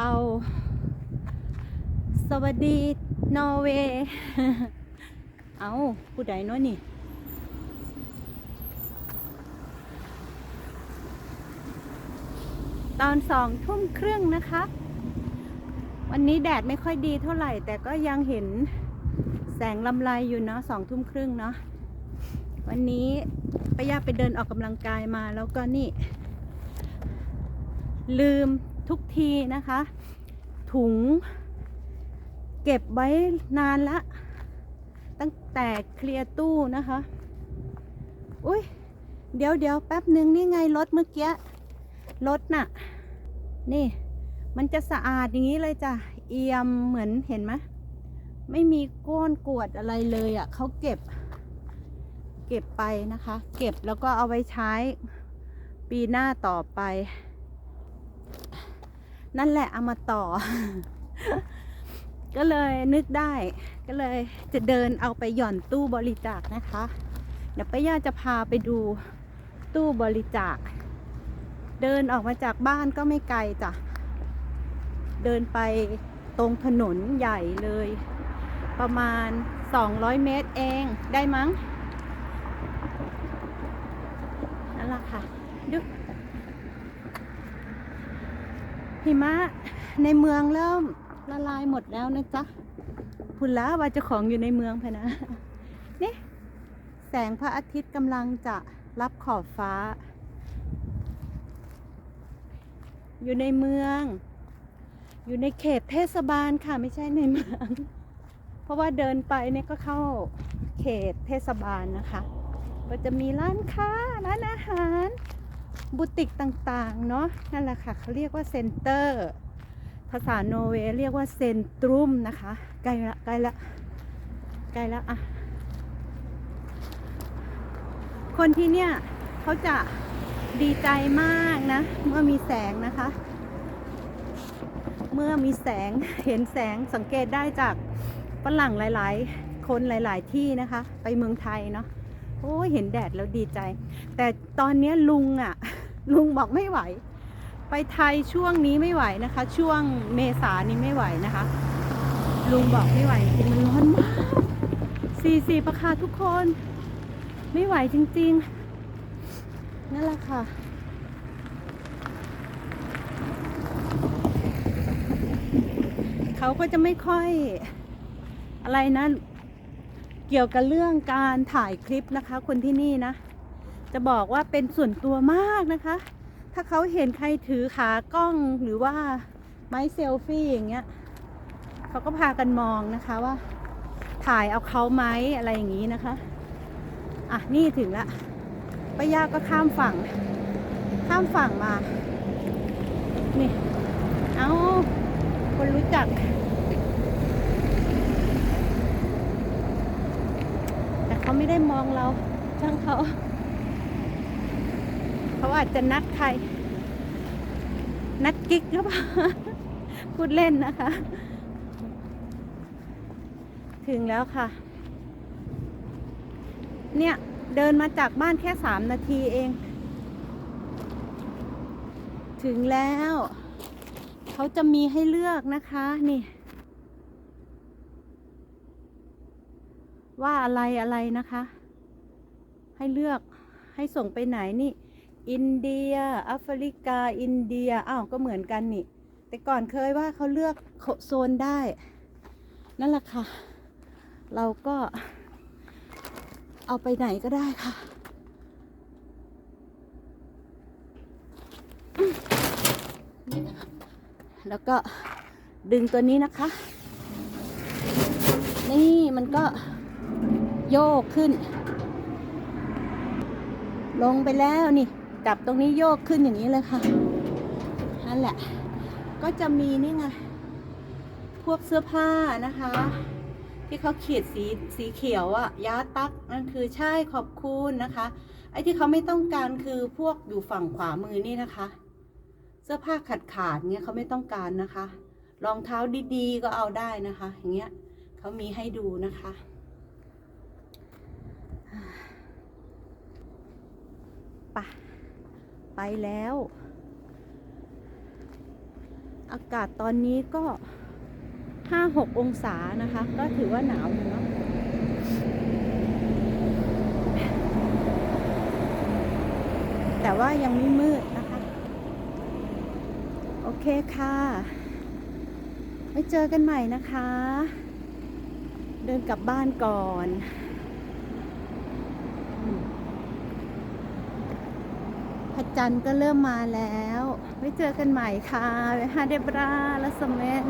เอา สวัสดีนอร์เวย์เอาผู้ใดเน้อนี่ตอนสองทุ่มครึ่งนะคะ วันนี้แดดไม่ค่อยดีเท่าไหร่ แต่ก็ยังเห็นแสงลำไรอยู่เนาะสองทุ่มครึ่งเนาะวันนี้ป้ายาไปเดินออกกำลังกายมาแล้วก็นี่ ลืม ทุกทีนะคะ ถุง เก็บไว้นานละ ตั้งแต่เคลียร์ตู้นะคะ อุ้ยเดี๋ยวเดี๋ยวแป๊บหนึ่งนี่ไงรถเมื่อกี้รถน่ะ นี่ มันจะสะอาดอย่างนี้เลยจ้ะ เอี่ยมเหมือนเห็นไหมไม่มีก้นกรวดอะไรเลยอะ่ะเขาเก็บ เก็บไปนะคะ เก็บแล้วก็เอาไว้ใช้ปีหน้าต่อไป นั่นแหละเอามาต่อ ก็เลยนึกได้ ก็เลยจะเดินเอาไปหย่อนตู้บริจาคนะคะ เดี๋ยวป้าย่าจะพาไปดูตู้บริจาค เดินออกมาจากบ้านก็ไม่ไกลจ้ะ เดินไปตรงถนนใหญ่เลย ประมาณ 200 เมตรเองได้มั้งนั่นแหละค่ะดู หิมะในเมืองเริ่มละลายหมดแล้วนะจ๊ะพุนแล้วว่าเจ้าของอยู่ในเมืองพนะนี่แสงพระอาทิตย์กำลังจะรับขอบฟ้า อยู่ในเมือง อยู่ในเขตเทศบาลค่ะไม่ใช่ในเมือง เพราะว่าเดินไปเนี่ยก็เข้าเขตเทศบาลนะคะ ก็จะมีร้านค้าร้านอาหาร บุติกต่างๆ เนาะนั่นแหละค่ะเขาเรียกว่าเซ็นเตอร์ ภาษาโนเวย์เรียกว่าเซนตรุมนะคะ ใกล้ละใกล้ละใกล้ละอะ คนที่เนี่ยเขาจะดีใจมากนะ เมื่อมีแสงนะคะ เมื่อมีแสงเห็นแสงสังเกตได้จากฝรั่งหลาย ๆ คนหลาย ๆ ที่นะคะ ไปเมืองไทยเนาะ อ้ยเห็นแดดแล้วดีใจ แต่ตอนนี้ลุงอะ่ะ ลุงบอกไม่ไหว ไปไทยช่วงนี้ไม่ไหวนะคะ ช่วงเมษานี้ไม่ไหวนะคะ ลุงบอกไม่ไหวจริงมันร้อนมากสี่สี่ประคาทุกคน ไม่ไหวจริง ๆ นั่นแหละค่ะเขาก็จะไม่ค่อยอะไรนะ เกี่ยวกับเรื่องการถ่ายคลิปนะคะ คนที่นี่นะ จะบอกว่าเป็นส่วนตัวมากนะคะ ถ้าเขาเห็นใครถือขากล้องหรือว่าไม้เซลฟี่อย่างเงี้ยเขาก็พากันมองนะคะว่า ถ่ายเอาเขาไหมอะไรอย่างนี้นะคะอะนี่ถึงละป้ายาก็ข้ามฝั่ง ข้ามฝั่งมา นี่ เอาคนรู้จัก แต่เขา ไม่ได้มองเราช่างเขา เขาอาจจะนัดใคร นัดกิ๊กหรือเปล่า พูดเล่นนะคะ ถึงแล้วค่ะ เนี่ยเดินมาจากบ้านแค่สามนาทีเอง ถึงแล้ว เขาจะมีให้เลือกนะคะ นี่ ว่าอะไรอะไรนะคะ ให้เลือกให้ส่งไปไหนนี่ อินเดียแอฟริกา อินเดียอ้าวก็เหมือนกันนี่ แต่ก่อนเคยว่าเขาเลือกโซนได้ นั่นแหละค่ะ เราก็เอาไปไหนก็ได้ค่ะแล้วก็ดึงตัวนี้นะคะ นี่มันก็ โยกขึ้น ลงไปแล้วนี่จับตรงนี้โยกขึ้นอย่างนี้เลยค่ะนั่นแหละ ก็จะมีนี่ไงพวกเสื้อผ้านะคะ ที่เขาเขียดสีสีเขียวอะยาตักนั่นคือใช่ขอบคุณนะคะ ไอ้ที่เขาไม่ต้องการคือพวกอยู่ฝั่งขวามือนี่นะคะ เสื้อผ้าขาดขาดเงี้ยเขาไม่ต้องการนะคะรองเท้าดีๆก็เอาได้นะคะ อย่างเงี้ยเขามีให้ดูนะคะ ไปไปแล้วอาอากาศตอนนี้ก็ห้าหกองศานะคะ ก็ถือว่าหนาวอยู่เนาะแต่ว่ายังไม่มืดนะคะ โอเคค่ะ ไว้เจอกันใหม่นะคะ เดินกลับบ้านก่อนอืม พระจันทร์ก็เริ่มมาแล้ว ไว้เจอกันใหม่ค่ะเวฮาเดบราและสเมน